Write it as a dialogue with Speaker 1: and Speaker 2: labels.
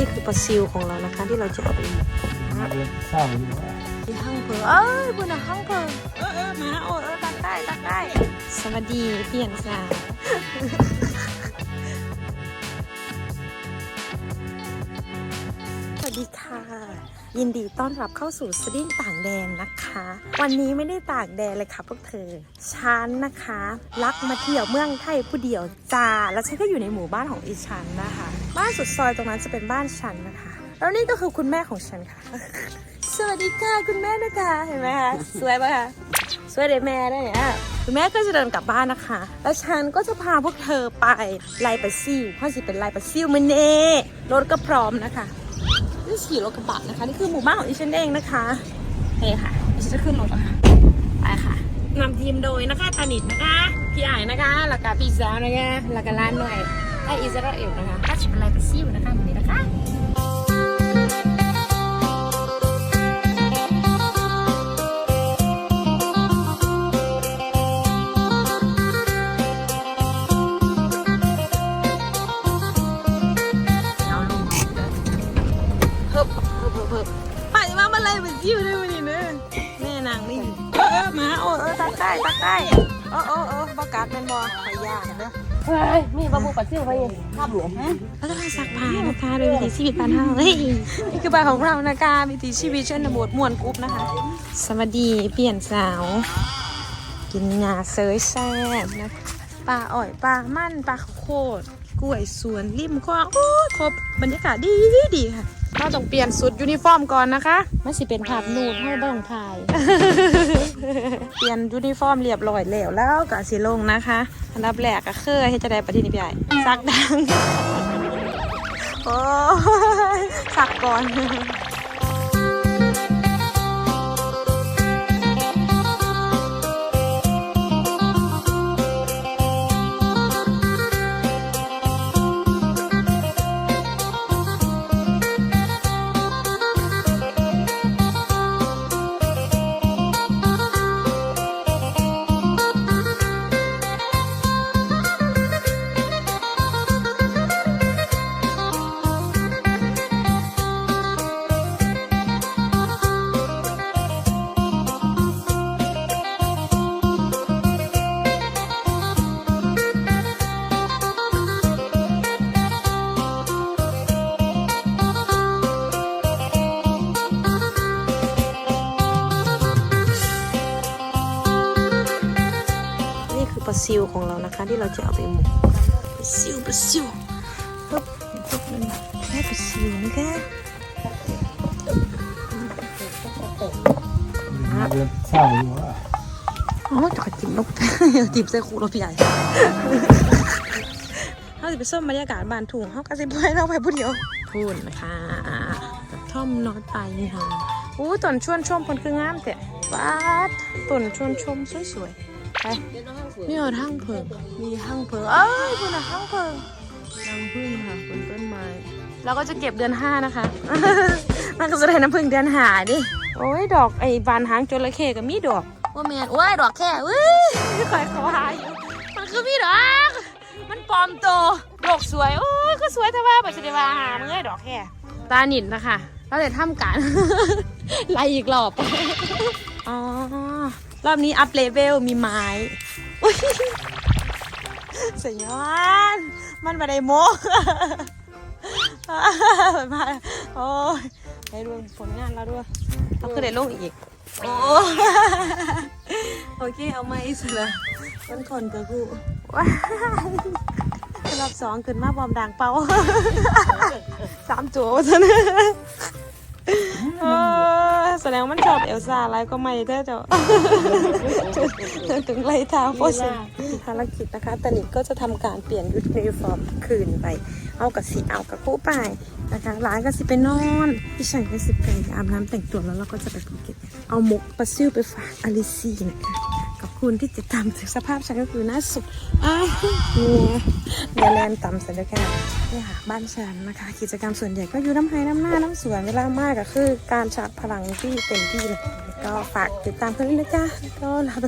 Speaker 1: นี่คือปลาซิวของเรานะคะ ที่เราจะเอาไป
Speaker 2: เศร้าอยู่ว่า
Speaker 1: ที่ห้างเพอเอ้ยบุญนะห้างเพอเออเออมาโอ้เออตักได้ตักได้ สวัสดีเปลี่ยนสาวสวัสดีค่ะ ยินดีต้อนรับเข้าสู่สดิ้งต่างแดนนะคะ วันนี้ไม่ได้ต่างแดนเลยค่ะพวกเธอฉันนะคะ รักมาเที่ยวเมืองไทยผู้เดียวจ้า แล้วฉันก็อยู่ในหมู่บ้านของอีฉันนะคะ บ้านสุดซอยตรงนั้นจะเป็นบ้านฉันนะคะ แล้วนี่ก็คือคุณแม่ของฉันค่ะ สวัสดีค่ะคุณแม่นะคะเห็นไหมคะสวยปะคะสวยเดแม่ได้เนี่ยคุณแม่ก็จะเดินกลับบ้านนะคะ แล้วฉันก็จะพาพวกเธอไปไลปะซิวเพราะสิเป็นไลปะซิวมันเน่รถก็พร้อมนะคะนี่ขี่รถกระบะนะคะนี่คือหมู่บ้านของดิฉันเองนะคะนี่ค่ะดิฉันจะขึ้นรถแล้วค่ะไปค่ะนำทีมโดยนะคะตานิดนะคะพี่ไอ้นะคะแล้วก็พี่สาวนะคะแล้วก็ร้านหน่อย ไออิสราเอลนะคะก็จะเป็นไลปะซิวนะคะวันนี้นะคะเพิ่มเพิ่มเพิ่มเพิ่มไปมามาเลยเป็นซิวเลยวันนี้เนอะแม่นางนี่เออมาโอ้เออตักได้ตักได้เออเออเออประกาศเป็นบอขยาเนอะ
Speaker 3: เฮ้ยมีบะบุปัดซิ่วไปภาพหลวงฮะ
Speaker 1: แล้วก็ซักผ้านะคะโดยวิถีชีวิตบ้านเฮาเฮ้ยนี่คือบ้านของเรานะคะวิถีชีวิตชนบทม่วนกรุ๊ปนะคะ สวัสดีเปลี่ยนสาว กินงาเซยแซ่บนะคะปลาอ่อยปลามั่นปลาข้าวโคดกล้วยสวนริมคลองโอ้ยครบบรรยากาศดีดีค่ะ เราต้องเปลี่ยนสุดยูนิฟอร์มก่อนนะคะมันสิเป็นภาพนูดให้บ้องถ่าย เปลี่ยนยูนิฟอร์มเรียบร้อยแล้วแล้วก็สิลงนะคะอันดับแรกก็คือให้จะได้ปฏินิพยายซักดังโอ้ยสักก่อน คือปลาซิวของเรานะคะ ที่เราจะเอาไปหมกปลาซิวปลาซิวปุ๊บปุ๊บนี่แค่ปลาซิวนะคะ
Speaker 2: เดือนเศร้าอยู่ว่า
Speaker 1: โอ้ยจะขอจิ้มลูกจิ้มใส่คูเราพี่ใหญ่เขาจะไปส้มบรรยากาศบานถุงเขาก็สิบไว้เราไปผู้เดียวพูดนะคะท่อมนอตไปค่ะอู้ต้นชวนชมคนคืองามแต่ว้าดต้นชวนชมสวยๆ ไปนี่เหรอห้างเพิง มีห้างเพิง เอ้ยคุณอะห้างเพิงน้ำผึ้งค่ะบนต้นไม้เราก็จะเก็บเดือนห้านะคะ มันก็จะได้น้ำผึ้งเดือนหาดิ โอ้ยดอกไอ้บานหางจระเข้กับมีดอกว่าแมนโอ้ยดอกแค่เว้ยคอยเขาหาอยู่มันคือมีดอก มันปลอมโตวดอกสวย โอ้ยก็สวยแต่ว่าปัจจุบันหามึงเอ้ยดอกแค่ตาหนินนะคะเราจะทำการไล่อีกรอบ อ๋อ รอบนี้อัพเลเวลมีไม้อุ๊ยสยอนมันมาได้โมมาโอ้ยให้ดูผลงานเราด้วยเราก็ได้ลงอีก โอ้โอเค เอาไม้สิละต้นคนกับกูว้ารอบสองขึ้นมาบอมดังเป่าสามตัวซะนะเออ ดงว่ามันชอบเอลซ่าอะไรก็ไม่ได้อเจ้าถึงไล่ทางโฟสภารกิจนะคะตอนนี้ก็จะทำการเปลี่ยนยูนิฟอร์มคืนไป เอากับสีเอากับคู่ไปนะคะร้านก็สิไปนอนพี่ฉันก็สิไปอาบน้ำแต่งตัวแล้วเราก็จะไปภูเก็ตเอาหมกปลาซิวไปฝากอลิซีนะคะขอบ คุณที่ติดตามถึงสภาพฉันก็คือหน้าสุดอ้ายงัวเดี๋ยแลนต่ำเสร็จแล้วกันนี่ค่ะบ้านฉันนะคะ กิจกรรมส่วนใหญ่ก็อยู่น้ำไห้น้ำหน้าน้ำสวนเวลามากก็คือ การชาร์จพลังที่เต็มที่เลยก็ฝากติดตามเพื่อนด้วยนะจ๊ะก็ลาไป